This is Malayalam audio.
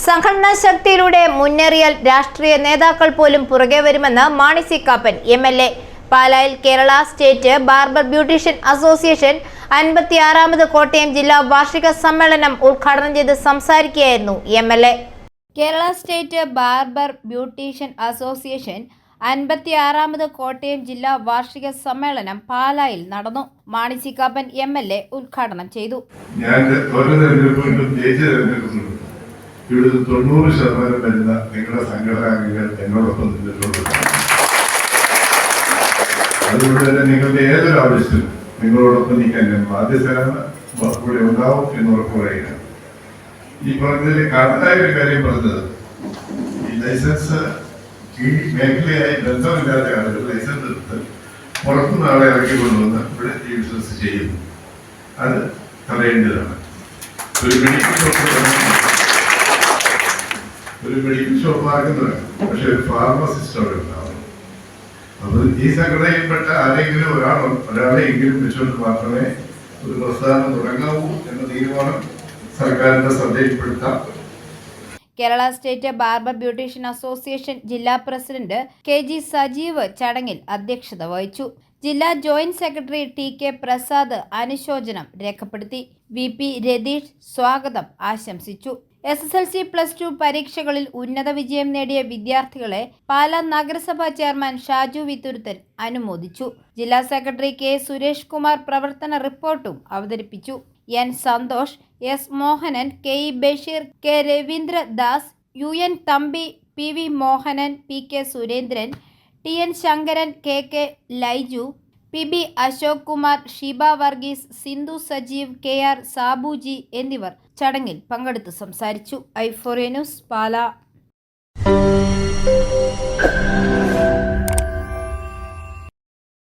സംഘടനാ ശക്തിയിലൂടെ മുന്നേറിയാൽ രാഷ്ട്രീയ നേതാക്കൾ പോലും പുറകെ വരുമെന്ന് Mani C Kappan M L A. പാലായിൽ Kerala state barber beautician association അൻപത്തിയാറാമത് Kottayam ജില്ലാ വാർഷിക സമ്മേളനം ഉദ്ഘാടനം ചെയ്ത് സംസാരിക്കുകയായിരുന്നു M L A. Kerala state barber beautician association അൻപത്തിയാറാമത് Kottayam ജില്ലാ വാർഷിക സമ്മേളനം പാലായിൽ നടന്നു. Mani C Kappan C Kappan M L A ഉദ്ഘാടനം ചെയ്തു. ഞാൻ ജയിച്ച തെരഞ്ഞെടുപ്പുകളും ഇവിടുത്തെ തൊണ്ണൂറ് ശതമാനം വരുന്ന നിങ്ങളുടെ സംഘടനാംഗങ്ങൾ എന്നോടൊപ്പം നിന്നിട്ടുണ്ട്. അതുകൊണ്ട് തന്നെ നിങ്ങളുടെ ഏതൊരു ആവശ്യത്തിനും നിങ്ങളോടൊപ്പം നിൽക്കാൻ ഞാൻ ബാധ്യസ്ഥരാണ് കൂടെ ഉണ്ടാവും എന്ന് ഉറപ്പ് പറയുകയാണ്. ഈ പറഞ്ഞതിൽ കടലായ ഒരു കാര്യം പറഞ്ഞത് ഈ ലൈസൻസ് ഈ മേഖലയായി ബന്ധമില്ലാത്ത ആളുകൾ ലൈസൻസ് എടുത്ത് പുറത്തുനിന്ന് ആളെ ഇറക്കി കൊണ്ടുവന്ന് ഇവിടെ ഈ ബിസിനസ് ചെയ്യുന്നു. അത് തടയേണ്ടതാണ്. ഒരു മെഡിക്കൽ തുടങ്ങുന്നു. ഒരു മെഡിക്കൽ ഷോപ്പ് ആക്കുന്നതാണ് പക്ഷെ ഒരു ഫാർമസിസ്റ്റ് അവിടെ ഉണ്ടാവും. അപ്പോൾ ഈ സംഘടനയിൽപ്പെട്ട ആരെങ്കിലും ഒരാൾ ഒരാളെയെങ്കിലും വെച്ചുകൊണ്ട് മാത്രമേ ഒരു പ്രസ്ഥാനം തുടങ്ങാവൂ എന്ന തീരുമാനം സർക്കാരിന്റെ ശ്രദ്ധയിൽപ്പെടുത്താം. Kerala state barber beautician association ജില്ലാ പ്രസിഡന്റ് കെ ജി സജീവ് ചടങ്ങിൽ അധ്യക്ഷത വഹിച്ചു. ജില്ലാ joint secretary T K Prasad അനുശോചനം രേഖപ്പെടുത്തി. വി പി രതീഷ് സ്വാഗതം ആശംസിച്ചു. S S L C plus two പരീക്ഷകളിൽ ഉന്നത വിജയം നേടിയ വിദ്യാർത്ഥികളെ പാലാ നഗരസഭാ ചെയർമാൻ ഷാജു വിത്തുരുത്തൻ അനുമോദിച്ചു. ജില്ലാ സെക്രട്ടറി കെ സുരേഷ് കുമാർ പ്രവർത്തന റിപ്പോർട്ടും അവതരിപ്പിച്ചു. N Santhosh S Mohanan K E Basheer K Raveendradas U N Thampi P V Mohanan P K Surendran T N Sankaran K K Laiju P B Ashok Kumar Shiba Varghese Sindhu Sajeev K R Sabuji എന്നിവർ ചടങ്ങിൽ പങ്കെടുത്ത് സംസാരിച്ചു. ഐഫോറിയ ന്യൂസ് പാല.